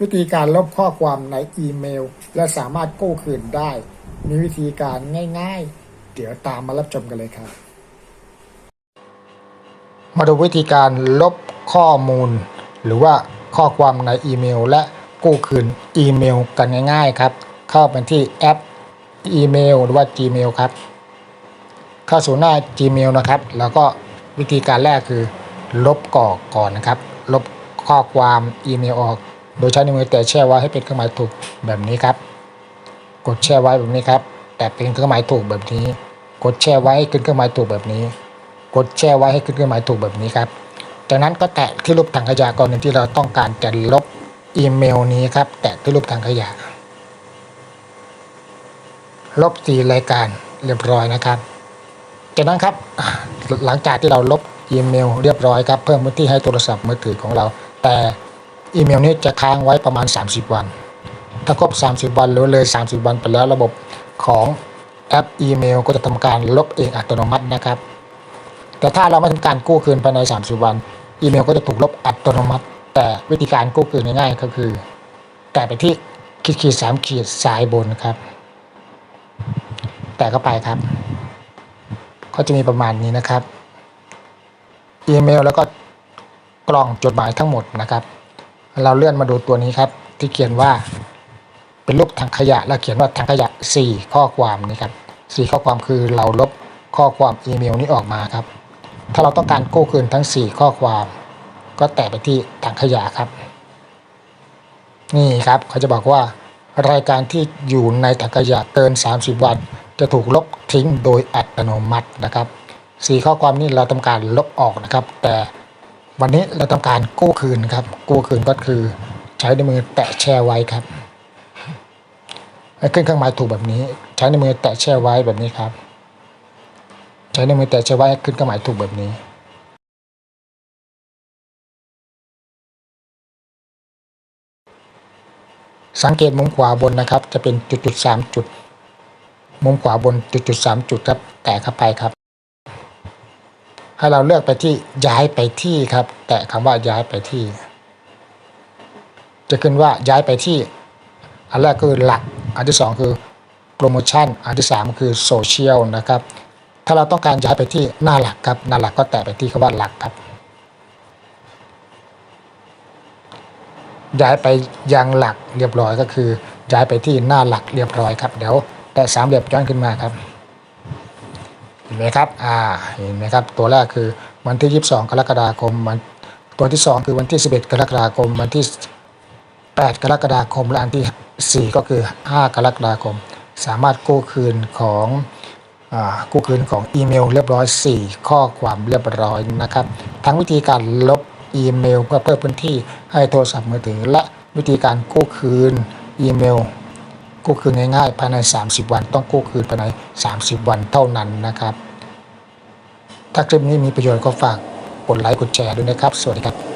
วิธีการลบข้อความในอีเมล และสามารถกู้คืนได้ มีวิธีการง่าย ๆ เดี๋ยวตามมารับชมกันเลยครับ มาดูวิธีการลบข้อมูล หรือว่าข้อความในอีเมล และกู้คืนอีเมลกันง่าย ๆ ครับ เข้าไปที่แอปอีเมลหรือว่า Gmail ครับ เข้าสู่หน้า Gmail นะครับ แล้วก็วิธีการแรกคือ ลบก่อก่อนนะครับ ลบข้อความอีเมลออก โดยใช้นิ้วมือแตะแช่ไว้ให้เป็นเครื่องหมายถูกแบบนี้ครับ กดแช่ไว้แบบนี้ครับ แต่เป็นเครื่องหมายถูกแบบนี้ กดแช่ไว้ให้ขึ้นเครื่องหมายถูกแบบนี้ กดแช่ไว้ให้ขึ้นเครื่องหมายถูกแบบนี้ครับ จากนั้นก็แตะที่รูปถังขยะก่อนหนึ่งที่เราต้องการจะลบอีเมลนี้ครับ แตะที่รูปถังขยะ ลบสี่รายการเรียบร้อยนะครับ จากนั้นครับหลังจากที่เราลบอีเมลเรียบร้อยครับ เพิ่มพื้นที่ให้โทรศัพท์มือถือของเรา แต่ อีเมลนี้จะค้างไว้ประมาณ 30 วัน ถ้าครบ 30 วันหรือเลย 30 วันไปแล้วระบบของแอปอีเมลก็จะทำการลบเองอัตโนมัตินะครับ แต่ถ้าเราไม่ทำการกู้คืนภายใน 30 วัน อีเมลก็จะถูกลบอัตโนมัติ แต่วิธีการกู้คืนง่ายๆก็คือ แตะไปที่ขีดขีดสามขีดซ้ายบนครับ แตะเข้าไปครับ ก็จะมีประมาณนี้นะครับ อีเมลแล้วก็กล่องจดหมายทั้งหมดนะครับ เราเลื่อนมาดูตัวนี้ครับ ที่เขียนว่า เป็นรูปถังขยะแล้วเขียนว่าถังขยะ 4 ข้อความนี่ครับ4ข้อความคือเราลบข้อความอีเมลนี้ออกมาครับ ถ้าเราต้องการกู้คืนทั้ง 4 ข้อความ ก็แตะไปที่ถังขยะครับ นี่ครับเขาจะบอกว่า รายการที่อยู่ในถังขยะเกิน 30 วัน จะถูกลบทิ้งโดยอัตโนมัตินะครับสี่ข้อความนี้เราทำการลบออกนะครับ แต่ วันนี้เราทำการกู้คืนครับ กู้คืนก็คือใช้ในมือแตะแช่ไว้ครับให้ขึ้นเครื่องหมายถูกแบบนี้ ใช้ในมือแตะแช่ไว้แบบนี้ครับ ใช้ในมือแตะแช่ไว้ขึ้นเครื่องหมายถูกแบบนี้สังเกตมุมขวาบนนะครับ จะเป็นจุดๆสามจุด มุมขวาบนจุดๆสามจุดครับ แตะเข้าไปครับ ให้เราเลือกไปที่ย้ายไปที่ครับ แตะคำว่าย้ายไปที่ จะขึ้นว่าย้ายไปที่ อันแรกคือหลัก อันที่สองคือโปรโมชั่น อันที่สามคือโซเชียลนะครับ ถ้าเราต้องการย้ายไปที่หน้าหลักครับ หน้าหลักก็แตะไปที่คำว่าหลักครับ ย้ายไปยังหลักเรียบร้อยก็คือ ย้ายไปที่หน้าหลักเรียบร้อยครับ เดี๋ยวแตะสามเหลี่ยมย้อนขึ้นมาครับ เห็นไหมครับอ่าเห็นไหมครับตัวแรกคือวันที่ 22 กรกฎาคมวันตัวที่ 2 คือวันที่ 11 กรกฎาคม วันที่ 8 กรกฎาคมและอันที่ 4 ก็คือ 5 กรกฎาคม สามารถกู้คืนของอ่ากู้คืนของอีเมลเรียบร้อย 4 ข้อความเรียบร้อยนะครับ ทั้งวิธีการลบอีเมลเพื่อเพิ่มพื้นที่ให้โทรศัพท์มือถือและวิธีการกู้คืนอีเมล กู้คืนง่ายๆภายใน 30 วัน ต้องกู้คืนภายใน 30 วันเท่านั้นนะครับ ถ้าคลิปนี้มีประโยชน์ก็ฝากกดไลค์กดแชร์ด้วยนะครับ สวัสดีครับ